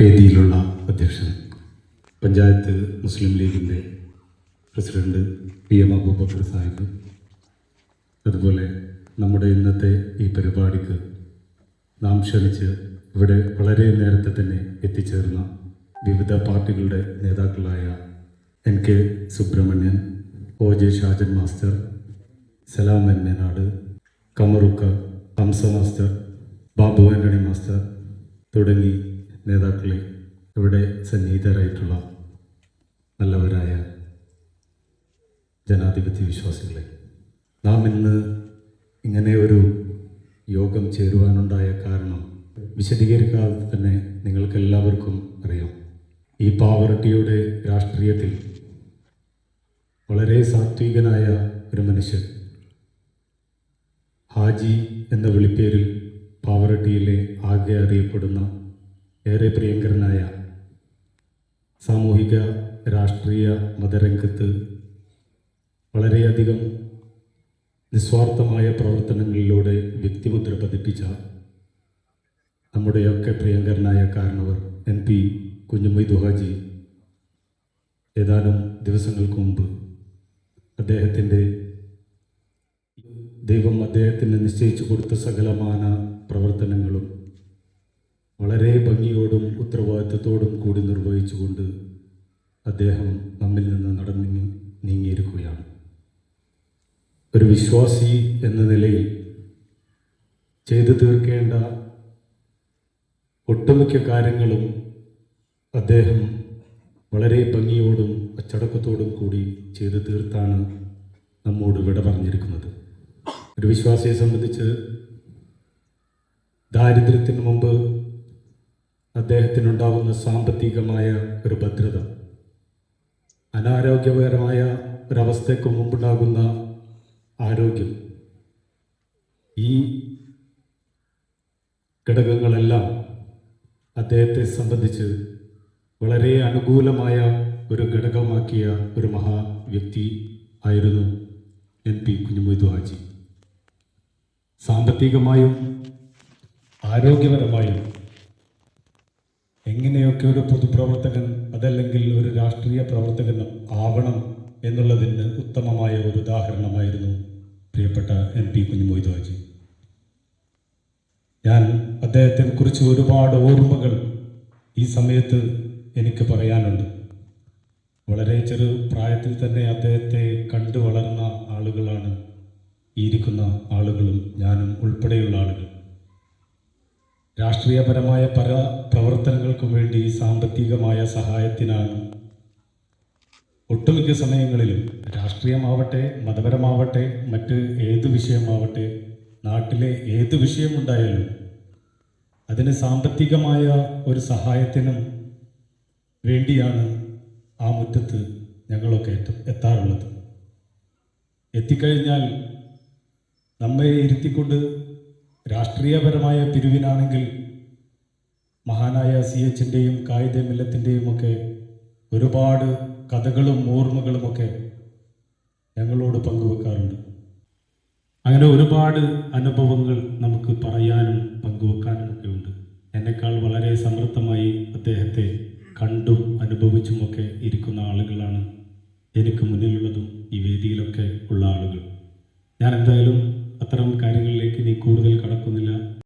വേദിയിലുള്ള അധ്യക്ഷൻ പഞ്ചായത്ത് മുസ്ലിം ലീഗിന്റെ president P M Abubakar Sahib അതുപോലെ നമ്മുടെ ഇന്നത്തെ ഈ പരിപാടിക്ക് നാം ക്ഷണിച്ച് ഇവിടെ വളരെ നേരത്തെ തന്നെ എത്തിച്ചേർന്ന വിവിധ പാർട്ടികളുടെ നേതാക്കളായ N K Subramanian O J Shajan master Salam N Menad Kamarukka Hamsa master Babu Antony master തുടങ്ങി നേതാക്കളെ ഇവിടെ സന്നിഹിതരായിട്ടുള്ള നല്ലവരായ ജനാധിപത്യ വിശ്വാസികളെ നാം ഇന്ന് ഇങ്ങനെ ഒരു യോഗം ചേരുവാനുണ്ടായ കാരണം വിശദീകരിക്കാതെ തന്നെ നിങ്ങൾക്കെല്ലാവർക്കും അറിയാം. ഈ പാവറട്ടിയുടെ രാഷ്ട്രീയത്തിൽ വളരെ സാത്വികനായ ഒരു മനുഷ്യൻ ഹാജി എന്ന വിളിപ്പേരിൽ പാവറട്ടിയിലെ ആകെ അറിയപ്പെടുന്ന ഏറെ പ്രിയങ്കരനായ സാമൂഹിക രാഷ്ട്രീയ മതരംഗത്ത് വളരെയധികം നിസ്വാർത്ഥമായ പ്രവർത്തനങ്ങളിലൂടെ വ്യക്തിമുദ്ര പതിപ്പിച്ച നമ്മുടെയൊക്കെ പ്രിയങ്കരനായ കാരണവർ എം പി കുഞ്ഞുമൊയ്തു ഹാജി ഏതാനും ദിവസങ്ങൾക്ക് മുമ്പ് അദ്ദേഹത്തിന്റെ ദൈവം അദ്ദേഹത്തിന് നിശ്ചയിച്ചു കൊടുത്ത സകലമാന പ്രവർത്തനങ്ങളും വളരെ ഭംഗിയോടും ഉത്തരവാദിത്തത്തോടും കൂടി നിർവഹിച്ചുകൊണ്ട് അദ്ദേഹം നമ്മിൽ നിന്ന് നടന്നി നീങ്ങിയിരിക്കുകയാണ്. ഒരു വിശ്വാസി എന്ന നിലയിൽ ചെയ്തു തീർക്കേണ്ട ഒട്ടുമിക്ക കാര്യങ്ങളും അദ്ദേഹം വളരെ ഭംഗിയോടും അച്ചടക്കത്തോടും കൂടി ചെയ്തു തീർത്താണ് നമ്മോട് വിട പറഞ്ഞിരിക്കുന്നത്. ഒരു വിശ്വാസിയെ സംബന്ധിച്ച് ദാരിദ്ര്യത്തിന് മുമ്പ് അദ്ദേഹത്തിനുണ്ടാകുന്ന സാമ്പത്തികമായ ഒരു ഭദ്രത. അനാരോഗ്യകരമായ ഒരവസ്ഥയ്ക്ക് മുമ്പുണ്ടാകുന്ന ആരോഗ്യം. ഈ ഘടകങ്ങളെല്ലാം അദ്ദേഹത്തെ സംബന്ധിച്ച് വളരെ അനുകൂലമായ ഒരു ഘടകമാക്കിയ ഒരു മഹാ വ്യക്തി ആയിരുന്നു എൻ പി കുഞ്ഞുമൊയ്തു ഹാജി. സാമ്പത്തികമായും ആരോഗ്യപരമായും എങ്ങനെയൊക്കെ ഒരു പൊതുപ്രവർത്തകൻ അതല്ലെങ്കിൽ ഒരു രാഷ്ട്രീയ പ്രവർത്തകൻ ആവണം എന്നുള്ളതിന് ഉത്തമമായ ഒരു ഉദാഹരണമായിരുന്നു പ്രിയപ്പെട്ട എം പി കുഞ്ഞുമൊയ്തുവാജി ഞാൻ അദ്ദേഹത്തെ കുറിച്ച് ഒരുപാട് ഓർമ്മകൾ ഈ സമയത്ത് എനിക്ക് പറയാനുണ്ട്. വളരെ ചെറു പ്രായത്തിൽ തന്നെ അദ്ദേഹത്തെ രാഷ്ട്രീയപരമായ പല പ്രവർത്തനങ്ങൾക്കും വേണ്ടി സാമ്പത്തികമായ സഹായത്തിനാണ്. ഒട്ടുമിക്ക സമയങ്ങളിലും രാഷ്ട്രീയമാവട്ടെ മതപരമാവട്ടെ മറ്റ് ഏത് വിഷയമാവട്ടെ നാട്ടിലെ ഏത് വിഷയമുണ്ടായാലും അതിന് സാമ്പത്തികമായ ഒരു സഹായത്തിനും വേണ്ടിയാണ് ആ മുറ്റത്ത് ഞങ്ങളൊക്കെ എത്ത എത്താറുള്ളത്. എത്തിക്കഴിഞ്ഞാൽ നമ്മെ ഇരുത്തിക്കൊണ്ട് രാഷ്ട്രീയപരമായ പിരിവിനാണെങ്കിൽ മഹാനായ സി എച്ചിന്റെയും കായിദ മില്ലത്തിന്റെയും ഒക്കെ ഒരുപാട് കഥകളും ഓർമ്മകളുമൊക്കെ ഞങ്ങളോട് പങ്കുവെക്കാറുണ്ട്. അങ്ങനെ ഒരുപാട് അനുഭവങ്ങൾ നമുക്ക് പറയാനും പങ്കുവെക്കാനും ഒക്കെ ഉണ്ട്. എന്നെക്കാൾ വളരെ സമൃദ്ധമായി അദ്ദേഹത്തെ കണ്ടും അനുഭവിച്ചുമൊക്കെ ഇരിക്കുന്ന ആളുകളാണ് എനിക്ക് മുന്നിൽ